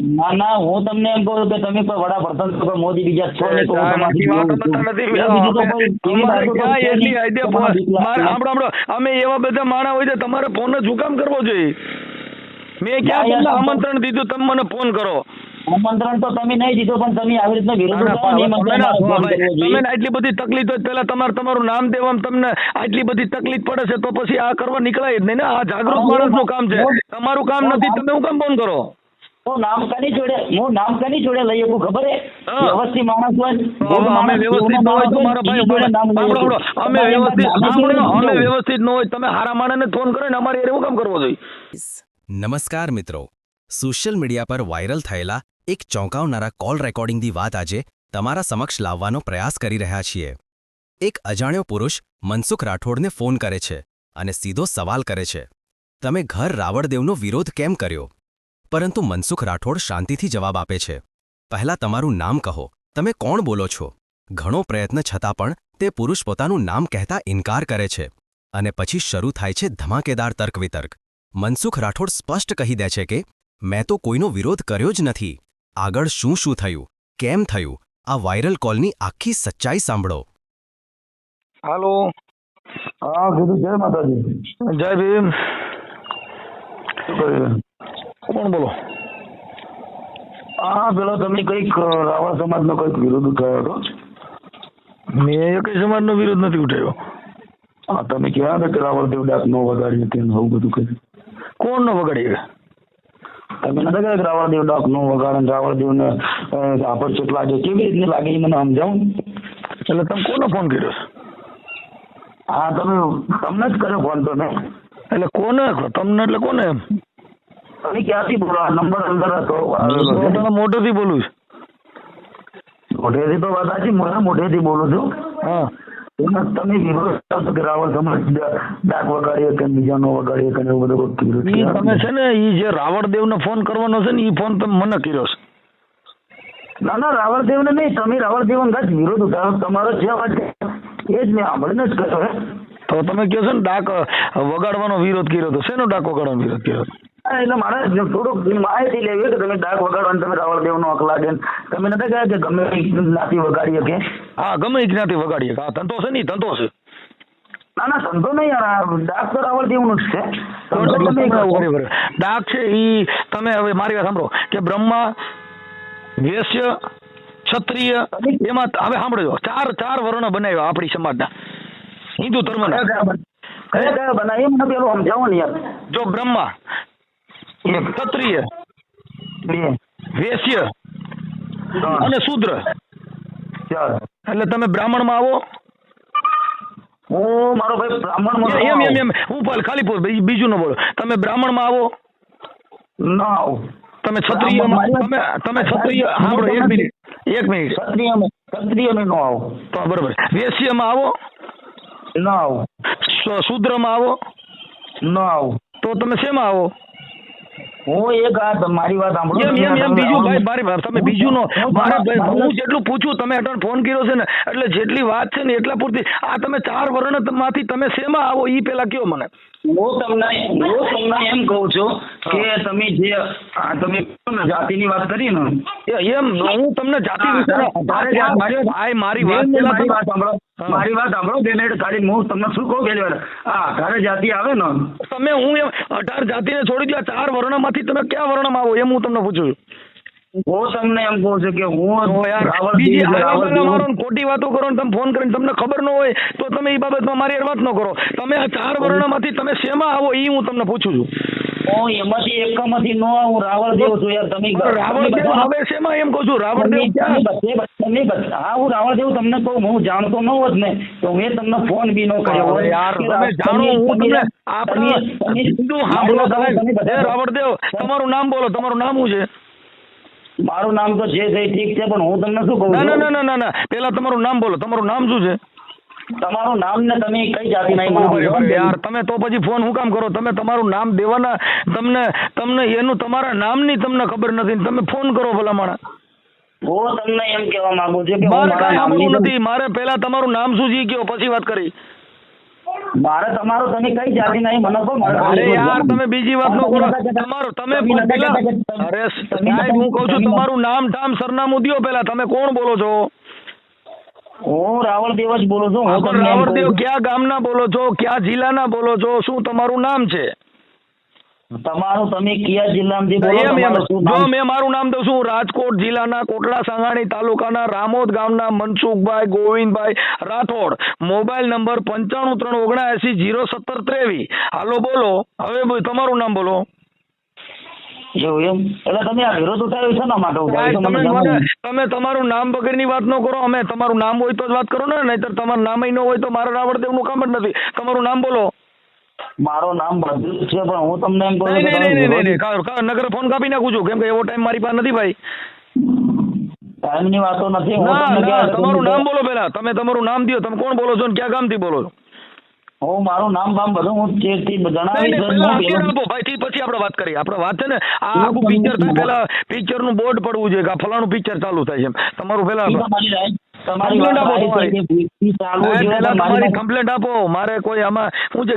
ના ના હું તમને એમ કહું કે તમે કોઈ વડાપ્રધાન છો કે મોદી બીજા છો ને તો અમે એવા બધા માણા હોય છે તમારે ફોન જ શું કામ કરવો જોઈએ. મેં ક્યાં તમને આમંત્રણ દીધું તમે મને ફોન કરો. આમંત્રણ તો તમે નહીં દીધો પણ તમે આવી રીતના વિરોધ તમે આટલી બધી તકલીફ હોય પેલા તમારે તમારું નામ દેવામાં તમને આટલી બધી તકલીફ પડે છે તો પછી આ કરવા નીકળાય જ નહીં ને. આ જાગૃત માણસનું કામ છે. તમારું કામ નથી તમે હું કામ ફોન કરો? હું નામ કાની જોડે હું નામ કાની જોડે લઈ શકું ખબર હે. વ્યવસ્થિત માણસ હોય ને, તો ભોગ અમે વ્યવસ્થિત હોય તો માણસ ભાઈ એની જોડે નામ લઈ સાંભળો, અમે વ્યવસ્થિત સાંભળો, અમે વ્યવસ્થિત ન હોય તમે હારા માણસને ફોન કરો ને અમારે એવું કામ કરવો જોઈએ. નમસ્કાર મિત્રો. સોશિયલ મીડિયા પર વાયરલ થયેલા એક ચોંકાવનારા કોલ રેકોર્ડિંગની વાત આજે તમારા સમક્ષ લાવવાનો પ્રયાસ કરી રહ્યા છીએ. એક અજાણ્યો પુરુષ મનસુખ રાઠોડને ફોન કરે છે અને સીધો સવાલ કરે છે. તમે ઘર રાવળદેવનો વિરોધ કેમ કર્યો? પરંતુ મનસુખ રાઠોડ શાંતિથી જવાબ આપે છે. પહેલા તમારું નામ કહો. તમે કોણ બોલો છો? ઘણો પ્રયત્ન છતાં પણ તે પુરુષ પોતાનું નામ કહેતા ઇનકાર કરે છે. અને પછી શરૂ થાય છે ધમાકેદાર તર્ક વિતર્ક મનસુખ રાઠોડ સ્પષ્ટ કહી દે છે કે મેં તો કોઈનો વિરોધ કર્યો જ નથી. આગળ શું શું થયું? કેમ થયું? આ વાયરલ કોલની આખી સચ્ચાઈ સાંભળો. હાલો. હા કીધું જય માતાજી. જય ભીમ? કોણ બોલો. હા પેલો તમે કંઈક રાવણ સમાજનો કંઈક વિરોધ ઉઠાવ્યો હતો. મેં એક સમાજનો વિરોધ નથી ઉઠાવ્યો. હા તમે કહેવા ને કે રાવણદેવ ડાક નો વગાડી તેમ આવું બધું કહ્યું કોણ નો વગાડી તમે નથી કહ્યું રાવણ ડાક નો વગાડે રાવણ દેવ ને આપડ ચોટ લાગે? કેવી રીતની લાગે એ મને સમજાવું. એટલે તમે કોનો ફોન કર્યો હા તમે તમને જ કર્યો ફોન તો ને. એટલે કોને? તમને એટલે કોને એમ? તમે ક્યાંથી બોલો આ નંબર અંદર હતો. છે. મોટાના બોલું છું. મોઢેથી તો વાત સાચી મને મોઢેથી બોલું છું. હા. એમાં તમે વિરોધ કરશો કે રાવણ સમાજ ડાક વગાડીએ કે બીજા વગાડીએ કે એવું બધું કોઈક ઈ તમે છે ને ઈ જે રાવણદેવને ફોન કરવાનો છે ને ઈ ફોન તમે મને કર્યો છે. ના ના રાવણદેવ ને નહીં તમે રાવણદેવ અંગાત વિરોધ ઉઠાવો. તમારો જે અવાજ છે એ જ મેં સાંભળીને જ કર્યો તો તમે કહો છો ને ડાક વગાડવાનો વિરોધ કર્યો હતો શેનો ડાક વગાડવાનો વિરોધ કર્યો? હતો એટલે મારે થોડુંક માહિતી લેવી કે તમે ડાક વગાડો તમે રાવળ દેવ નો અકલા લાગે તમે નતા કહ્યા કે ગમે જ્ઞાતિ વગાડીએ કે? હા ગમે જ્ઞાતિ વગાડીએ. હા ધંધો છે નહીં ધંધો છે. ના ના ધંધો નહીં યાર ડાક તો રાવણદેવનું જ છે. ડાક છે ઈ તમે હવે મારી વાત સાંભળો. કે બ્રહ્મા વેશ્ય ક્ષત્રિય એમાં હવે સાંભળજો. ચાર ચાર વર્ણ બનાવ્યા આપણી સમાજના. હિન્દુ ધર્મના. જો બ્રહ્મા એક ક્ષત્રિય. બે વેશ્ય. અને શુદ્ર. ચાર એટલે તમે બ્રાહ્મણમાં આવો. હું મારો ભાઈ બ્રાહ્મણ એમ એમ એમ હું બોલ ખાલી બીજું ન બોલો. તમે બ્રાહ્મણમાં આવો. ના આવું. તમે ક્ષત્રિય તમે તમે ક્ષત્રિય સાંભળો એક મિનિટ. એક મિનિટ. ક્ષત્રિય ક્ષત્રિય નો આવો. તો બરોબર. વેશ્યમાં આવો. ના આવો. શુદ્ર શૂદ્રમાં આવો. ના આવો. તો તમે શેમાં આવો? હું એક આ મારી વાત સાંભળો એમ એમ એમ બીજું ભાઈ મારી તમે બીજું નો હું મારે જેટલું પૂછું તમે અટણ ફોન કર્યો છે ને એટલે જેટલી વાત છે ને એટલા પૂરતી આ તમે ચાર વર્ણમાંથી તમે શેમાં આવો ઈ પેલા કયો મને. હું તમને હું તમને એમ કહું છું કે તમે જે આ તમે કહો ને જાતિની વાત કરી ને. એમ હું તમને જાતિ વિશે મારી વાત- સાંભળો. મારી વાત સાંભળો બે મિનિટ ખાલી હું તમને શું કહું પેલી વાર હા તારે જાતિ આવે ને તમે હું એમ અઢાર જાતિને છોડી દો આ ચાર વર્ણમાંથી તમે કયા વર્ણમાં આવો એમ હું તમને પૂછું છું. હું તમને એમ કહું છું કે હું ખોટી વાતો કરો ને તમે ફોન કરીને તમને ખબર ન હોય તો તમે એ બાબતમાં મારી વાત ન કરો. તમે આ ચાર વર્ણમાંથી તમે શેમાં આવો એ હું તમને પૂછું છું. હું એમાંથી એકમાંથી નો હું રાવણ દેવ છું યાર તમે રાવણ દેવ હવે શેમાં એમ કહું છું રાવણ દેવ તમે- ક્યાં? તમે બધે- તમે બધે- હા હું રાવણ દેવ તમને કહું હું જાણતો ન હોત ને તો મેં તમને ફોન બી નો કર્યો. યાર તમે જાણો હું તમને તમે- હિન્દુ સાંભળો તમે. તમે બધા- તમારું નામ બોલો તમારું નામ શું છે? મારું નામ તો છે છે ઠીક છે પણ હું તમને શું કહું ના ના ના ના ના ના પેલા તમારું નામ બોલો તમારું નામ શું છે? તમારું નામ ને તમે કઈ જાતિના ને. યાર તમે તો પછી ફોન શું કામ કરો? તમે તમારું નામ દેવાના તમને તમને એનું તમારા નામની તમને ખબર નથી તમે ફોન કરો ભલા માણા હું તમને એમ કહેવા માંગુ છું કે મારે કાંઈ સાંભળવું નથી. મારે પહેલા તમારું નામ શું જી ગયો પછી વાત કરી. મારે તમારો તમે કઈ જાતિ નહીં મને તો અરે યાર તમે બીજી વાત નો કરો. તમારું તમે પેલા અરે હું કહું છું તમારું નામ ઠામ સરનામું દિયો પેલા તમે કોણ બોલો છો? હું રાવળદેવ જ બોલું છું હું તમને રાવળદેવ ક્યાં ગામના બોલો છો ક્યાં જિલ્લાના બોલો છો શું તમારું નામ છે? તમારું તમે કયા જિલ્લામાંથી બોલો જો મેં મારું નામ તો શું રાજકોટ જિલ્લાના કોટડા સાંગાણી તાલુકાના રામોદ ગામના મનસુખભાઈ ગોવિંદભાઈ રાઠોડ. મોબાઈલ નંબર પંચાણું ત્રણ ઓગણએસી જીરો સત્તર ત્રેવીસ. હાલો બોલો. હવે તમારું નામ બોલો. એવું એમ એટલે તમે આ વિરોધ ઉઠાવ્યો છે માટે ઉઠાવ્યો સાહેબ, છે મને તમે જણાવો. મને- તમે તમારું નામ વગરની વાત ન કરો અમે તમારું નામ હોય તો જ વાત કરો ને નહીતર તમારું નામ ન હોય તો મારે રાવણદેવનું કામ જ નથી તમારું નામ બોલો મારું નામ બધું છે પણ હું તમને એમ કહું નહીં નહીં નહીં નહીં નહીં વિરોધ- કા- કા- નગર ફોન કાપી નાખું છું કેમ કે એવો ટાઈમ મારી પાસે નથી ભાઈ ટાઈમની વાતો નથી ના ના તમારું નામ બોલો પેલા તમે તમારું નામ દો તમે કોણ બોલો છો ને ક્યાં ગામથી બોલો છો હું મારું નામ બામ બધું હું ચેકથી જણાવીશ નહીં, જ. પેલા હું અત્યારે પેલું- આપો ભાઈ પછી આપણે વાત કરીએ. આપણે વાત છે ને આ આખું પિક્ચર થાય પેલા પિક્ચરનું બોર્ડ પડવું જોઈએ કે ફલાણું પિક્ચર ચાલુ થાય છે તમારું પેલા તમારી કમ્પ્લેન્ટ આપો મારે કોઈ આમાં શું છે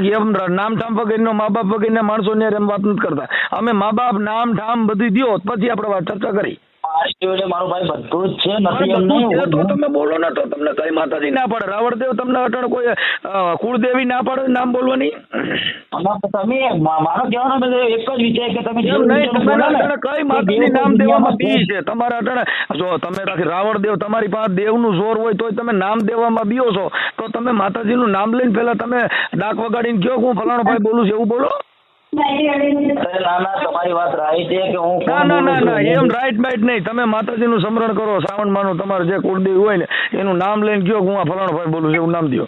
નામ ઠામ વગેરે મા બાપ વગેરે માણસો ને એમ વાત નથી કરતા. અમે મા બાપ નામ ઠામ બધું દો પછી આપણે વાત ચર્ચા કરી. મારી એટલે મારો ભાઈ બધું જ છે નથી એમ તો તમે બોલો ને તો તમને કઈ માતાજી ના પાડે. રાવણદેવ તમને અટણ કોઈ કુળદેવી ના પાડે નામ બોલવાની? તમે મારો કહેવાનો એક જ વિચાર કે તમે કઈ માતાજી નામ દેવામાં બી છે. તમારા અટણ જો તમે રાખી રાવણદેવ તમારી પાસે દેવનું જોર હોય તોય તમે નામ દેવામાં બીઓ છો. તો તમે માતાજીનું નામ લઈને પેલા તમે ડાક વગાડીને કયો કે હું ફલાણો ભાઈ બોલું છું એવું બોલો? અરે ના ના તમારી વાત રાઈટ છે કે હું ના ના ના ના એમ રાઈટ બાઈટ નહીં. તમે માતાજીનું સ્મરણ કરો શ્રાવણ માનું તમારે જે કુળદેવી હોય ને એનું નામ લઈને કયો હું આ ફલાણો ભાઈ બોલું છું એવું નામ દો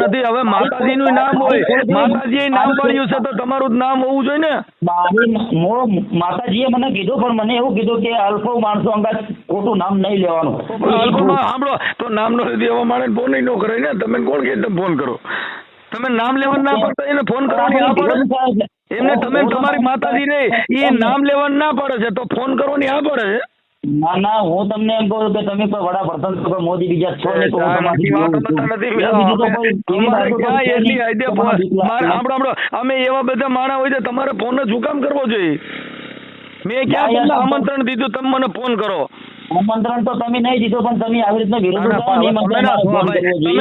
નથી. હવે માતાજીનું નામ હોય માતાજીએ નામ પડ્યું છે તો તમારું નામ હોવું જોઈએ ને? માતાજીએ મને કીધું પણ મને એવું કીધું કે અલ્પો માણસો અંગાત ખોટું નામ નહીં લેવાનું. સાંભળો તો નામ નો એવા માણે ફોન ન કરે ને. તમે કોણ કે તમે ફોન કરો. તમે નામ લેવાનું ના પડતા એને ફોન કરવાની આ પડે એમને તમે તમારી માતાજી ને એ નામ લેવાનું ના પડે છે તો ફોન કરવાની આ પડે છે? ના ના હું તમને એમ કહું કે તમે કોઈ વડાપ્રધાન છો મોદી બીજા છો ને તમારી અમે એવા બધા માણા હોય છે તમારે ફોન જ હુકામ કરવો જોઈએ. મેં ક્યાં તમને આમંત્રણ દીધું તમે મને ફોન કરો. આમંત્રણ તો તમે નહીં દીધો પણ તમે આવી રીતના વિરોધ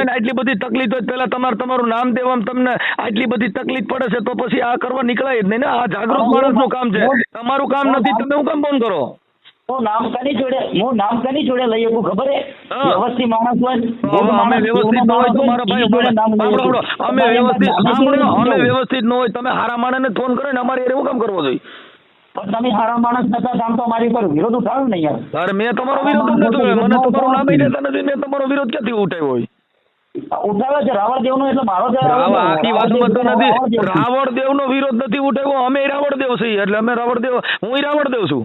આટલી બધી તકલીફ હોય પેલા તમારે તમારું નામ દેવામાં તમને આટલી બધી તકલીફ પડે છે તો પછી આ કરવા નીકળાય જ નહીં ને આ જાગૃત માણસનું કામ છે. તમારું કામ નથી તમે હું કામ ફોન કરો? હું નામ કની જોડે હું નામ કની જોડે લઈ શકું ખબર. વ્યવસ્થિત માણસ હોય અમે વ્યવસ્થિત ન હોય ભાઈ અમે વ્યવસ્થિત અમે વ્યવસ્થિત ન હોય તમે હારા માણસને ફોન કરો ને અમારે એવું કામ કરવો જોઈએ? પણ તમે સારા માણસ નતા આમ તો મારી પર વિરોધ ઉઠાવ્યો ને યાર. અરે મેં તમારો વિરોધ નતો. મને તમારું નામ દેતા નથી. મેં તમારો વિરોધ ક્યાંથી ઉઠાવ્યો હોય? ઉઠાવે છે રાવણ દેવ નો એટલે મારો આખી વાત સમજતો નથી. રાવણ દેવ છે. રાવણ દેવ નો વિરોધ નથી ઉઠાવ્યો. અમે રાવણ દેવ છીએ એટલે અમે રાવણ દેવ હું રાવણ દેવ છું.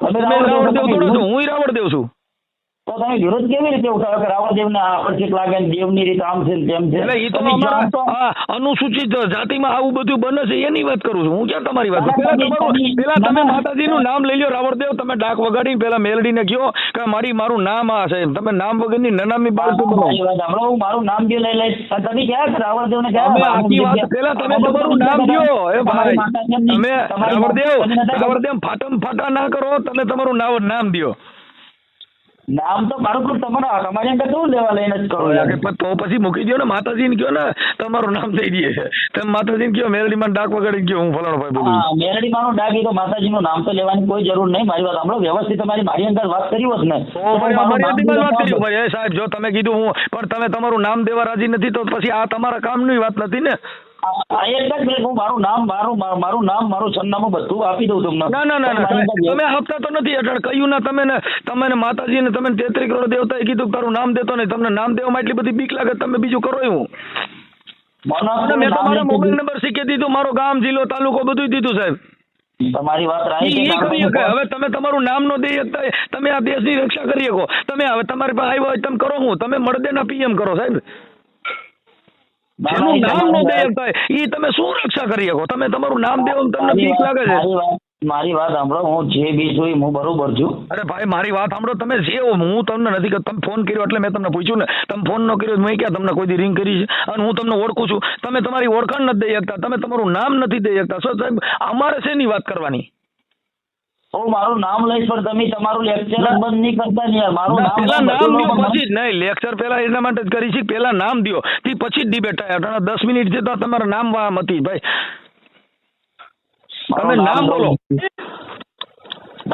તમે તમે થોડો છું હું રાવણ દેવ છું. તો તમે વિરોધ કેવી રીતે ઉઠાવ્યો કે રાવણ દેવ આકર્ષિત લાગે દેવની રીતે આમ છે તેમ છે? એટલે એ તો અનુસૂચિત જાતિમાં આવું બધું બને છે એની વાત કરું છું. હું ક્યાં તમારી વાત પેલા તમે- તમારું પેલા તમે ના, ના. માતાજીનું નામ લઈ લ્યો રાવણદેવ તમે ડાક વગાડીને પેલા મેલડીને કહો કે મારી મારું નામ આ છે. તમે નામ વગરની નનામી બાળકો બનો. મારી હું મારું નામ બી લઈ લઈશ? તમે ક્યાં કે રાવણ દેવ ને આખી વાત પેલા તમે તમારું નામ દ્યો એ ભાઈ તમે રાવણદેવ રાવણદેવ ફાટમ ફાટા ના કરો તમે તમારું નામ નામ દ્યો. નામ તો મારું પણ તમારા તમારી અંદર શું લેવા લઈને જ કરો યાર. તો પછી મૂકી દો ને માતાજીને કયો ને તમારું નામ દઈ દઈએ. તમે માતાજીને કયો મેલડીમાં ડાક વગાડીને કયો હું ફલાણો ભાઈ બોલું. હા મેલડી માનું ડાકી તો માતાજીનું નામ તો લેવાની કોઈ જરૂર નહીં. મારી વાત સાંભળો વ્યવસ્થિત તમારી મારી અંદર વાત કરી હોત ને તો મારું વાત કરી ભાઈ. સાહેબ જો તમે કીધું હું પણ તમે તમારું નામ દેવા રાજી નથી તો પછી આ તમારા કામની વાત નથી ને? એક જ મિનિટ હું મારું નામ મારું મારું નામ મારું સરનામું બધું આપી દઉં તમને. ના ના ના ના તમે- આપતા તો નથી અટણ કહ્યું ના તમે ને તમે ને માતાજી તમે તેત્રી કરોડ દેવતાએ કીધું તારું નામ દેતો નહીં. તમને નામ દેવામાં એટલી બધી બીક લાગે તમે બીજું કરો એવું. મારું નામ અને મેં નામ તમારા મોબાઈલ નંબર શીખી દીધું. મારો ગામ જિલ્લો તાલુકો બધું દીધું સાહેબ. તમારી વાત રાઈ હવે તમે તમારું નામ નો દઈ શકતા તમે આ દેશની રક્ષા કરી શકો. તમે હવે તમારી પાસે આવ્યો હોય તમે કરો હું. તમે મળદેના પીએમ કરો સાહેબ. જેનું નામ નો દેવ થાય. ઈ તમે શું રક્ષા કરી શકો. તમે તમારું નામ દેવો તમને બીક લાગે છે. મારી વાત સાંભળો. હું જે બી છું હું બરોબર છું. અરે ભાઈ મારી વાત સાંભળો. તમે જે હો, તમને નથી તમે ફોન કર્યો એટલે મેં તમને પૂછ્યું ને. તમે ફોન ન કર્યો મેં ક્યાં તમને કોઈ દી રિંગ કરી છે? અને હું તમને ઓળખું છું. તમે તમારી ઓળખાણ નથી દઈ શકતા. તમે તમારું નામ નથી દઈ શકતા. સર સાહેબ અમારે શેની વાત કરવાની? હું મારું નામ લઈશ પણ તમે તમારું લેક્ચર બંધ નહીં કરતા યાર. મારું નામ પેલા નામ પછી જ. નહીં લેક્ચર પેલા એના માટે જ કરી છે પેલા નામ દ્યો. તે પછી જ ડિબેટ થાય. દસ મિનિટ છે તમારું નામ વામ હતી ભાઈ. તમે નામ બોલો.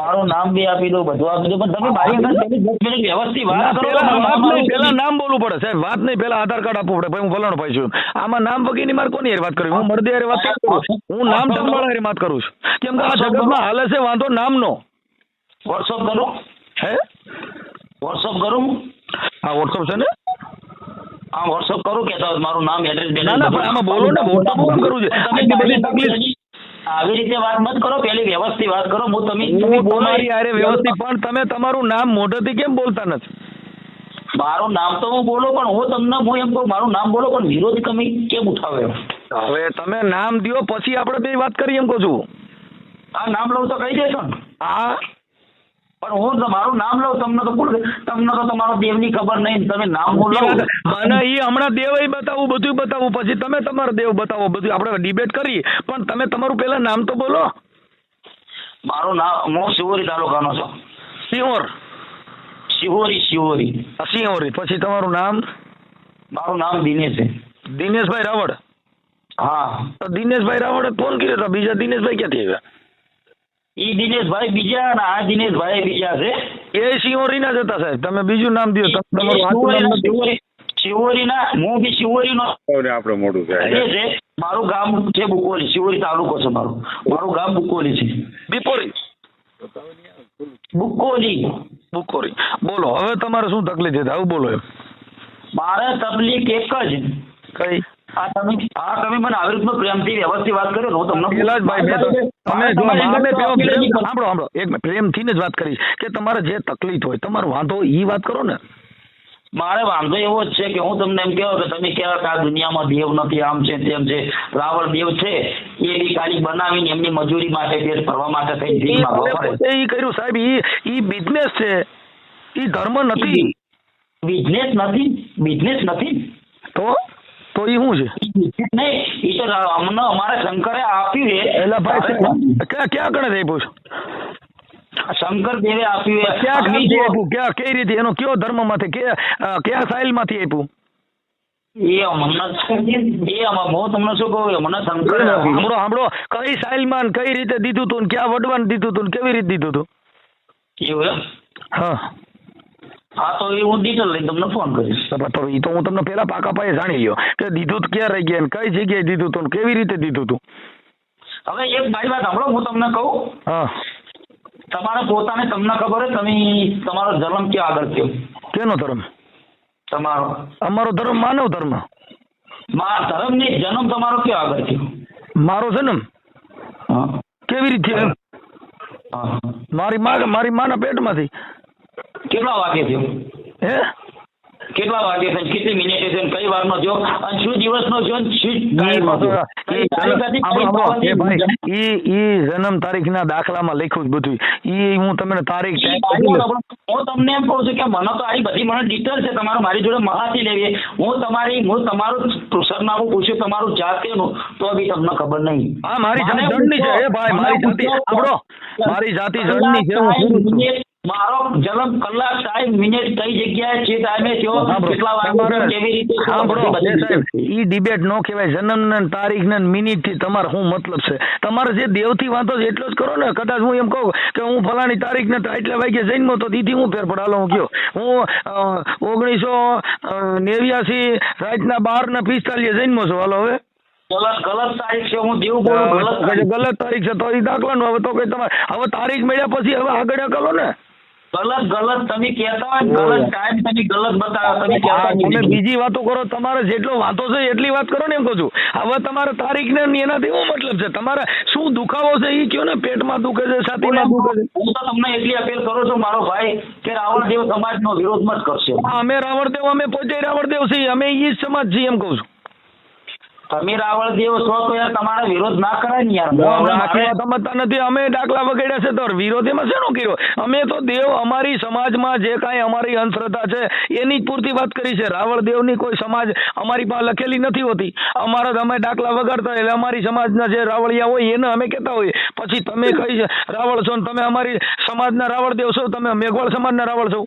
મારું નામ બી આપી દો બધું આપી દો પણ તમે મારી આગળ વ્યવસ્થિત વાત કરો પેલા નામ- બોલવું પડે સાહેબ વાત નહીં પેલા આધાર કાર્ડ આપવું પડે. ભાઈ હું ફલાણો ભાઈ છું. આમાં નામ વગેરેની મારે કોની વાત કરવી? હું મરદી હારે વાત કરું હું. નામ ટંબાળા હારે વાત કરું છું. કેમ કે આ જગતમાં હાલે છે વાંધો નામનો. વોટ્સઅપ કરું. હે? વોટ્સઅપ કરું. હા વોટ્સઅપ છે ને? હા વોટ્સઅપ કરું કે મારું નામ એડ્રેસ ના, ના, પણ આમાં બોલો ને, વોટ્સઅપ કેમ કરવું છે? બધી તકલીફ- આવી રીતે વાત મત કરો પેલી વ્યવસ્થિત વાત કરો. હું તમે હું તમારી વ્યવસ્થિત પણ તમે તમારું નામ મોઢેથી કેમ બોલતા નથી? મારું નામ તો હું બોલો પણ હું તમને હું એમ કહું મારું નામ બોલો પણ વિરોધ તમે કેમ ઉઠાવ્યો હવે તમે નામ દો પછી આપણે બે વાત કરીએ એમ કહું છું. આ નામ લઉં તો કહી દેશો ને. હા. પણ હું તમારું નામ લઉં તમને તો તમને તો તમારો દેવની ખબર નહીં તમે નામ બોલો મને એ હમણાં દેવ બતાવું બધું બતાવું પછી તમે તમારો દેવ બતાવો બધું આપણે ડિબેટ કરી પણ તમે તમારું પેલા નામ તો બોલો. મારું નામ હું શિવોરી તાલુકાનો છું. સિંહોર શિવોરી આ સિંહોરી પછી તમારું નામ? મારું નામ દિનેશ. છે દિનેશભાઈ રાવળ. હા. તો દિનેશભાઈ રાવળે ફોન કર્યો તો બીજા દિનેશભાઈ ક્યાંથી આવ્યા? ઈ દિનેશભાઈ બીજા અને આ દિનેશભાઈ બીજા છે. એ સિંહોરીના જ હતા સાહેબ. તમે બીજું નામ દો તમે તમારું સાચું નામ નથી. શિવોરી શિવોરીના હું બી શિવોરીનો આપણે મોડું એ થાય છે. મારું ગામ છે બુકોલી. શિવોરી તાલુકો છે મારું. મારું ગામ બુકોલી છે. બિપોરી બુકોલી. બુકોરી. બોલો હવે તમારે શું તકલીફ છે? આવું બોલો એમ. મારે તકલીફ એક જ. કઈ? આ તમે આ તમે મને આવી રીતનું પ્રેમથી વ્યવસ્થિત વાત કર્યો હું તમને પેલા જ મેં તમે જો તમારી પેલો પ્રેમ સાંભળો સાંભળો એક પ્રેમથી જ વાત કરી કે તમારે જે તકલીફ હોય તમારો વાંધો એ વાત કરો ને. મારે વાંધો એવો જ છે કે હું તમને એમ કહો કે તમે કહેવા કે આ દુનિયામાં દેવ નથી આમ છે તેમ છે રાવણ દેવ છે એ બી બનાવીને એમની મજૂરી માટે પેટ ભરવા માટે થઈ ઈ ભીખ માંગવા તમે પડે પોતે ઈ કર્યું સાહેબ ઈ ઈ બિઝનેસ છે. ઈ ધર્મ નથી. બિઝનેસ નથી બિઝનેસ નથી. તો? તો એ શું છે? ઈ નહીં ઈ તો અમને અમારા શંકરે આપ્યું છે. એટલે ભાઈ ક્યાં ક્યાં કણે આપ્યું છે શંકર દેવે આપ્યું ક્યાં ક્યાંથી આપ્યું? ક્યાં કઈ રીતે? એનો કયો ધર્મમાંથી? કે કયા કયા સાઇલમાંથી આપ્યું? એ તમને શું કહું મને શંકર સાંભળો સાંભળો. કઈ સાઇલમાં કઈ રીતે દીધું તું ક્યાં વડવાન દીધું તું કેવી રીતે દીધું તું? એવું હા. હા તો એ હું ડિટેલ લઈને તમને ફોન કરીશ. તો એ તો હું તમને પેલા પાકા પાયે જાણી લ્યો કે દીધું તો ક્યાં રહી ગયા કઈ જગ્યાએ દીધું તું કેવી રીતે દીધું તું હવે એક મારી વાત સાંભળો હું તમને કહું. હા. તમારે પોતાને તમને ખબર હોય તમે તમારો ધર્મ ક્યાં આગળ થયો? કેનો ધર્મ? તમારો. અમારો ધર્મ માનવ ધર્મ. મા ધર્મની જન્મ તમારો ક્યાં આગળ થયો? મારો જન્મ? કેવી રીતે મારી માં મારી માના પેટમાંથી. કેટલા વાગે થયો હે? કેટલા વાગે થયો કેટલી મિનિટે થયો કઈ વારનો થયો અને શું દિવસ નો થયો તારીખ ઈ ઈ જન્મ તારીખના દાખલામાં લખ્યું બધું. ઈ હું તમને તારીખ હું તમને એમ કહું છું કે મને તો આ બધી મને ડિટેલ છે. તમારે મારી જોડે માહિતી લેવી. હું તમારી હું તમારું સરનામું પૂછ્યું તમારું જાતેનું તો બી તમને ખબર નહીં. હા મારી જાતિ જણની છે. ભાઈ મારી જાતિ. મારી જાતિ જણની છે. હું મારો જન્મ કલાક સાહેબ મિનિટ કઈ જગ્યાએ છે ટાઈમે થયો કેટલા વાગે કેવી રીતે સાંભળો. ઈ ડિબેટ નો કહેવાય. જન્મ ને તારીખ ને મિનિટથી તમારો શું મતલબ છે? તમારે જે દેવથી વાંધો છે એટલો જ કરો ને. કદાચ હું એમ કહું કે હું ફલાણી તારીખ ને એટલા વાગે જન્મો તો દીધી હું ફેર પડાલો હું કયો હું ઓગણીસો નેવ્યાસી રાતના બાર ને પિસ્તાલીસ જન્મો છું. હાલો હવે. ગલત તારીખ છે. હું બોલું ગલત તારીખ. છે તો એ દાખલાનું. હવે તો કઈ તમારે હવે તારીખ મળ્યા પછી હવે આગળ કરો ને. ગલત ગલત તમે કહેતા હોય ગલત ટાઈમ તમે ગલત બતાવો તમે કહેતા તમે બીજી વાતો કરો તમારે જેટલો વાતો છે એટલી વાત કરો ને એમ કહું છું. હવે તમારે તારીખ ને ને એનાથી શું મતલબ છે? તમારે શું દુખાવો છે એ કયો ને? પેટમાં દુખે છે છાતીમાં દુખે છે? હું તો તમને એટલી અપીલ કરું છું મારો ભાઈ કે રાવણ દેવ સમાજનો વિરોધ મત કરશે. અમે અમે રાવણદેવ અમે પોતે રાવણદેવ છીએ અમે ઈ જ સમાજ છીએ એમ કહું છું. તમે રાવળ દેવ છો તો યાર તમારે વિરોધ ના કરાય ને યાર. સમજતા નથી. અમે દાખલા વગેરે છે તો વિરોધ એમાં શેનો કર્યો? અમે તો દેવ અમારી સમાજમાં જે કાંઈ અમારી અંધશ્રદ્ધા છે એની જ પૂરતી વાત કરી છે. રાવળ દેવની કોઈ સમાજ અમારી પાસે લખેલી નથી હોતી. અમારા અમે દાખલા વગાડતા એટલે અમારી સમાજના જે રાવળિયા હોય એને અમે કહેતા હોઈએ. પછી તમે કઈ રાવળ છો ને તમે અમારી સમાજના રાવળ દેવ છો તમે મેઘવાળ સમાજના રાવળ છો?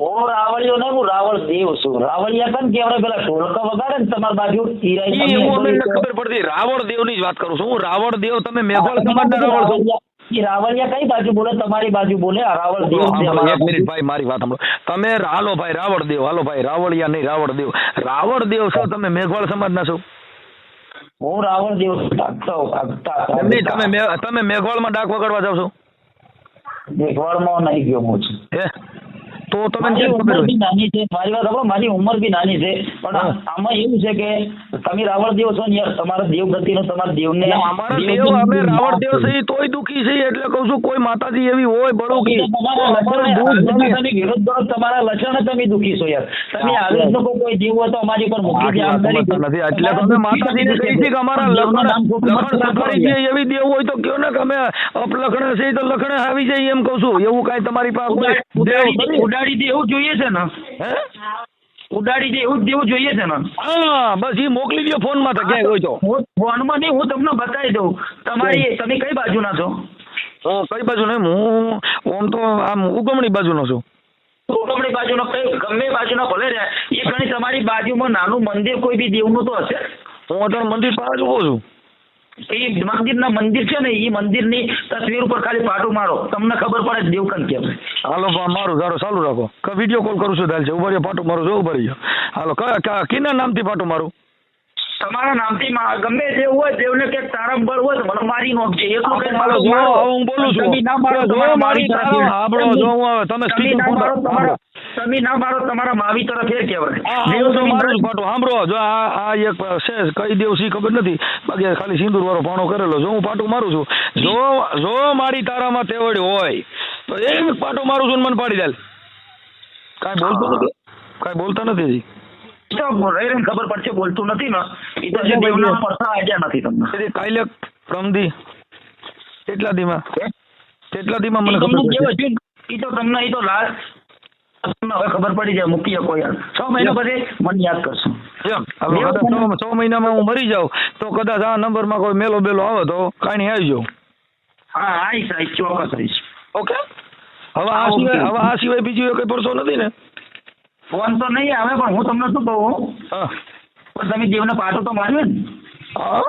હું રાવળિયો નહીં હું રાવળ દેવ છું. રાવળિયા કેમ કે પેલા ઢોલકા વગાડે ને તમારી બાજુ તીરાઈ ઈ એવું અમને ખબર પડતી રાવળ દેવની જ વાત કરું છું. હું રાવળ દેવ તમે મેઘવાળ સમાજના રાવળ છો. રાવળિયા કઈ બાજુ બોલે? તમારી બાજુ બોલે રાવળ દેવ છે એક મિનિટ ભાઈ મારી વાત સાંભળો. તમે હાલો ભાઈ રાવળ દેવ હાલો ભાઈ રાવળિયા નહીં રાવળ દેવ. રાવળ દેવ છો તમે મેઘવાળ સમાજના છો? હું રાવણ દેવ તમે મે- તમે મેઘવાળમાં ડાક વગાડવા જાવ છો? દેખવાડમાં નહીં ગયો હું છું. તો તમે કેમ ઉંમર બી નાની છે. મારી વાત સાંભળો મારી ઉંમર બી નાની છે. પણ આમાં એવું છે કે તમે રાવણ દેવ છો ને યાર તમારા દેવ ગતિનો તમારા દેવને અમારા દેવ અમે રાવણ દેવ છે. તોય દુખી છે એટલે કહું છું કોઈ માતાજી એવી હોય બળુકી. વિરોધ કરો તમારા લક્ષણ તમે દુખી છો યાર. તમે આવી લોકો કોઈ દેવ હોય તો અમારી પર મૂકી દે, આમ કરી નથી. એટલે તમે માતાજીને કહી છે કે અમારા લખણ લખણ કરો છે એવી દેવ હોય તો કયો ને કે અમે અપલખણ છે તો લખણે આવી જાય એમ કહું છું. એવું કાંઈ તમારી પાસે ઉડાડી દેવ દે- એવું જોઈએ છે ને? હે? ઉડાડી દે એવું જ દેવું જોઈએ છે ને? હા બસ એ મોકલી દો ફોનમાં તો ક્યાંય હોય તો. ફોનમાં નહીં હું તમને બતાવી દઉં. તમારી તમે કઈ બાજુના છો? કઈ બાજુ નહીં હું આમ તો આમ ઉગમણી બાજુનો છું. ઉગમણી બાજુનો કઈ ગમે બાજુના ભલે રહે. એ ઘણી તમારી બાજુમાં નાનું મંદિર કોઈ બી દેવનું તો હશે? હું અત્યારે મંદિર પાસે જ ઊભો છું. એ મંદિરના મંદિર છે ને એ મંદિરની તસવીર ઉપર ખાલી પાટું મારો. તમને ખબર પડે દેવકન કેમ. હાલો મારું ધારો ચાલુ રાખો. વીડિયો કોલ કરું છું ચાલશે ઊભા રહ્યો, પાટું મારું જો, ઊભા હાલો કિના નામથી પાટું મારું? તમારા નામથી ગમે દેવ હોય દેવને કે તારા બર હોય મને મારી નોખજે એટલું કઈ મારો જો હું બોલું છું. તમે ના મારો જો મારી તારો જો હું તમે ફોન મારો તમારા તમે ના મારો તમારા માવી તરફ ફેર કહેવાય. દેવ તો મારું પાટું સાંભળો. જો આ આ એક છે કઈ દેવ સી ખબર નથી. બાકી ખાલી સિંદૂર વાળો પાણો કરેલો. જો હું પાટું મારું છું. જો જો મારી તારામાં તેવડ હોય તો એક પાટું મારું છું મન મને પાડી દે કાઈ બોલતો નથી. કાઈ બોલતા નથી હજી. ખબર પડશે બોલતું નથી ને. એ તો જે દેવના પડતા આઈડિયા નથી તમને. તેથી કાલે પ્રમદી કેટલા દીમાં કેટલા દીમાં મને ખબર પડશે? એ તો તમને એ તો લાસ્ટ તમને હવે ખબર પડી જાય મૂકી શકો યાર છ મહિના પછી મને યાદ કરશો. છ મહિનામાં હું મરી જાઉં તો કદાચ આ નંબરમાં કોઈ મેલો બેલો આવે તો કાંઈ આવી જાઉં હા આવીશ આવીશ ચોક્કસ આવીશ ઓકે? હવે આ સિવાય હવે આ સિવાય બીજું કઈ પડશો નથી ને? ફોન તો નહીં આવે પણ હું તમને શું કહું? પણ તમે દેવને પાટો તો માર્યો ને? હા.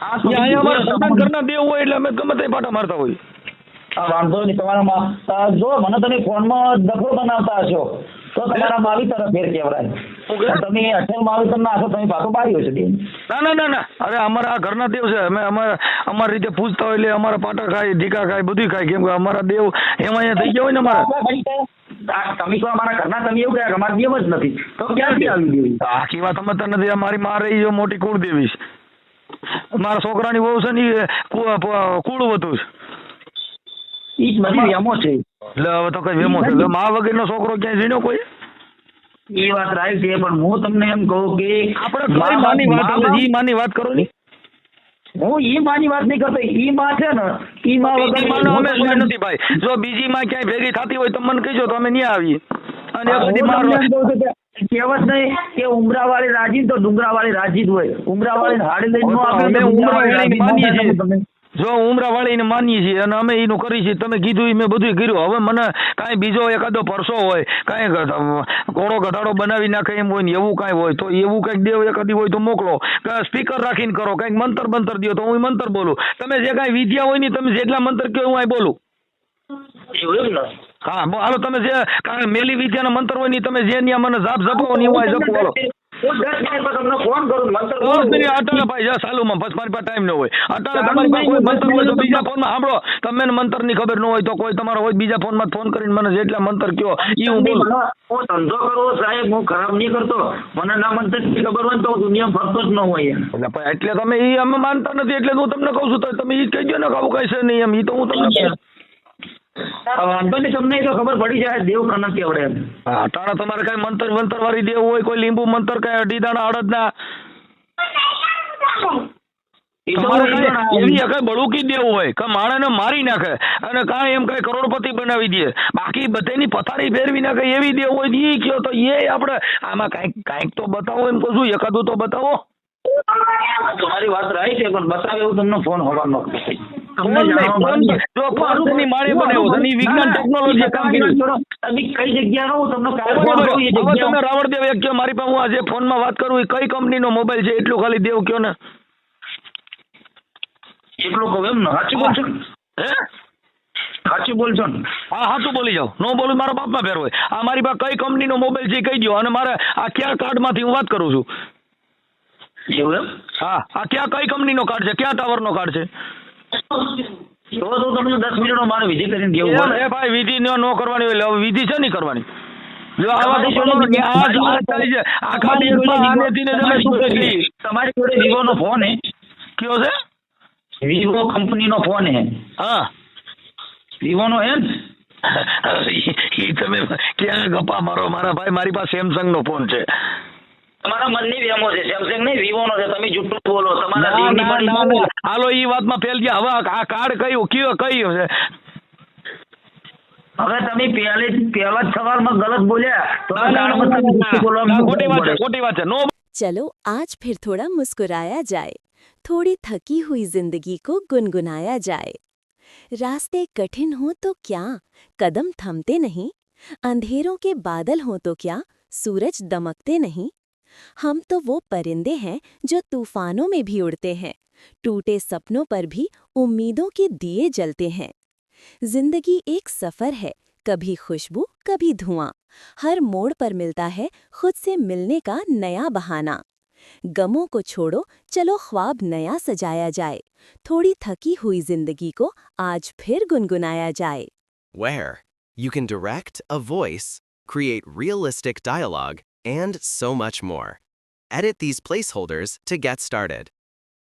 હા તો અહીંયા અમારા બીજું સન્માન કરના દેવ હોય એટલે અમે ગમે તે પાટા મારતા હોય વાંધો નહીં તમારા જો મને તમે ફોનમાં દખો બનાવતા હશો તો તમારા માવી તરફ ફેર કહેવાય તમે અઠેર માવી તરફ નાખો તમે પાછો માર્યો છે ના ના ના ના. અરે અમારા આ ઘરના દેવ છે. અમે અમારા અમારી રીતે પૂછતા હોય એટલે અમારા પાટા ખાય ઢીકા ખાય બધું ખાય. કેમ કે અમારા દેવ એમાં અહીંયા થઈ ગયા હોય ને અમારા. તમે તો અમારા ઘરના તમે એવું કહ્યા અમારા દેવ જ નથી. તો ક્યાંથી આવી દેવ? આખી વાત સમજતા નથી. આ માં રહી છે મોટી કુળ દેવી મારા છોકરાની વહુ છે ને કુળ વધુ છે ઈ જ બધી વેમો છે. એટલે હવે તો કઈ વેમો છે. મા વગરનો છોકરો ક્યાંય જીણ્યો કોઈ? એ વાત રાઈટ છે પણ હું તમને એમ કહું કે આપણે માની વાત માની વાત કરો ની. હું ઈ માની વાત નહીં કરતો ઈ માં છે ને ઈ માં વગર માનો અમે નથી ભાઈ. જો બીજી માં ક્યાંય ભેગી થતી હોય તો મને કહેજો તો અમે નહીં આવીએ. અને બધી મારો કહેવત નહીં કે ઉમરાવાળી રાજી તો ડુંગરા વાળી રાજી જ હોય. ઉમરાવાળી હાડી લઈને અમે તો ઉમરાવાળીને માનીએ છીએ. જો ઉમરા વાળીને માનીએ છીએ અને અમે એનું કરી છીએ તમે કીધું એ મેં બધું કર્યું. હવે મને કાંઈ બીજો એકાદો પરસો હોય કાંઈ ઘોડો ઘટાડો બનાવી નાખે એમ હોય ને એવું કાંઈ હોય તો એવું કંઈક દેવ એકાદી હોય તો મોકલો. સ્પીકર રાખીને કરો કંઈક મંતર બંતર દો તો હું મંતર બોલું. તમે જે કાંઈ વિદ્યા હોય ને તમે જેટલા મંતર કહો હું અહીં બોલું. એવું ને? હા હાલો તમે જે કારણ મેલી વિદ્યાના મંતર હોય ને તમે જે ન્યા મને જાપ જપો ને એવું જપો હાલો. હું દસ મિનિટ તમને ફોન કરું મંતર દસ બોલું. મિનિટ અટાણે ભાઈ જા ચાલુમાં બસ મારી પાસે ટાઈમ ન હોય અટાણે તમારી પાસે કોઈ મંતર હોય તો બીજા ફોનમાં સાંભળો તમને મંતરની ખબર ન હોય તો કોઈ તમારો હોય બીજા ફોનમાં ફોન કરીને મને જેટલા મંતર કયો એ હું બોલું હું ધંધો કરવો સાહેબ હું ખરાબ નહીં કરતો મને ના મંતરની ખબર હોય તો દુનિયા ફરતો જ ન હોય. એટલે તમે એ અમે માનતા નથી એટલે હું તમને કહું છું તો તમે એ કહી દો ને કે આવું કઈ નહીં એમ એ તો હું તમને કહું. વાંધો નહીં તમને તો ખબર પડી જાય દેવ કનક આવડે એમ. હા તમારે કઈ મંતર મંતર વાળી દેવું હોય કોઈ લીંબુ મંતર કઈ અઢી દાણા અડદના કાંઈ એવી અકલ બળુકી દેવું હોય કે માણસને મારી નાખે અને કાંઈ એમ કઈ કરોડપતિ બનાવી દે. બાકી બધાની પથારી ફેરવી નાખે એવી દેવું હોય એ કયો તો એ આપણે આમાં કાંઈક કાંઈક તો બતાવો એમ કહું છું એકાદું તો બતાવો. તમારી વાત રહી છે પણ બતાવે એવું તમને ફોન હોવાનો તમને રાવણદેવ એક મારી પાસે હું આજે ફોનમાં વાત કરું એ કઈ કંપનીનો મોબાઈલ છે? એટલું ખાલી દેવ કયો ને. એટલું કહું એમ ને સાચું બોલશો હે? સાચું બોલશો ને? હા સાચું બોલી જાઓ. નો બોલું મારા બાપમાં ફેર હોય. આ મારી પાસે કઈ કંપનીનો મોબાઈલ છે કહી દો અને મારે આ કયા કાર્ડમાંથી હું વાત કરું છું? એવું એમ? હા આ કયા કઈ કંપનીનો કાર્ડ છે? કયા ટાવરનો કાર્ડ છે? તો તો તમને દસ મિનિટનો મારે વિધિ કરીને દેવું એમ એ ભાઈ વિધિ ન ન કરવાની હોય હવે વિધિ છે નહીં કરવાની? તમારી જોડે આ જ વાત ચાલી છે આખા તમારી જોડે દેશમાં વિવો- આનેથી તમે જોડે શું કરી? તમારી જોડે વિવોનો ફોન હે. કયો છે? વિવો કંપનીનો ફોન હે. હા. વિવોનો હે એ તમે ક્યાં ગપ્પા મારો? મારા ભાઈ મારી પાસે સેમસંગ નો ફોન છે. તમારા મનની વેમો છે સેમસંગ નહીં વિવોનો છે તમે જુઠ્ઠું બોલો તમારા ના, દેવની ના, પડી ના, બોલો. ના. હાલો ઈ વાતમાં ફેલ ગયા હવે આ કાર્ડ કયું કયું કયું છે હવે તમે પહેલે પહેલા જ સવાલમાં ગલત બોલ્યા તો ના, ના, ના, કાળમાં તમે ના, જુઠ્ઠું બોલવા ના, માંડો. ખોટી વાત છે ખોટી વાત છે નો चलो आज फिर थोड़ा मुस्कुराया जाए थोड़ी थकी हुई जिंदगी को गुनगुनाया जाए रास्ते कठिन हो तो क्या कदम थमते नहीं अंधेरों के बादल हो तो क्या सूरज दमकते नहीं हम तो वो परिंदे हैं जो तूफानों में भी उड़ते हैं। टूटे सपनों पर भी उम्मीदों के दिए जलते हैं। ज़िंदगी एक सफ़र है कभी खुशबू कभी धुआँ। हर मोड़ पर मिलता है खुद से मिलने का नया बहाना। गमों को छोड़ो चलो ख्वाब नया सजाया जाए। थोड़ी थकी हुई ज़िंदगी को आज फिर गुनगुनाया जाए। Where you can direct a voice, create realistic dialogue, and so much more. Edit these placeholders to get started.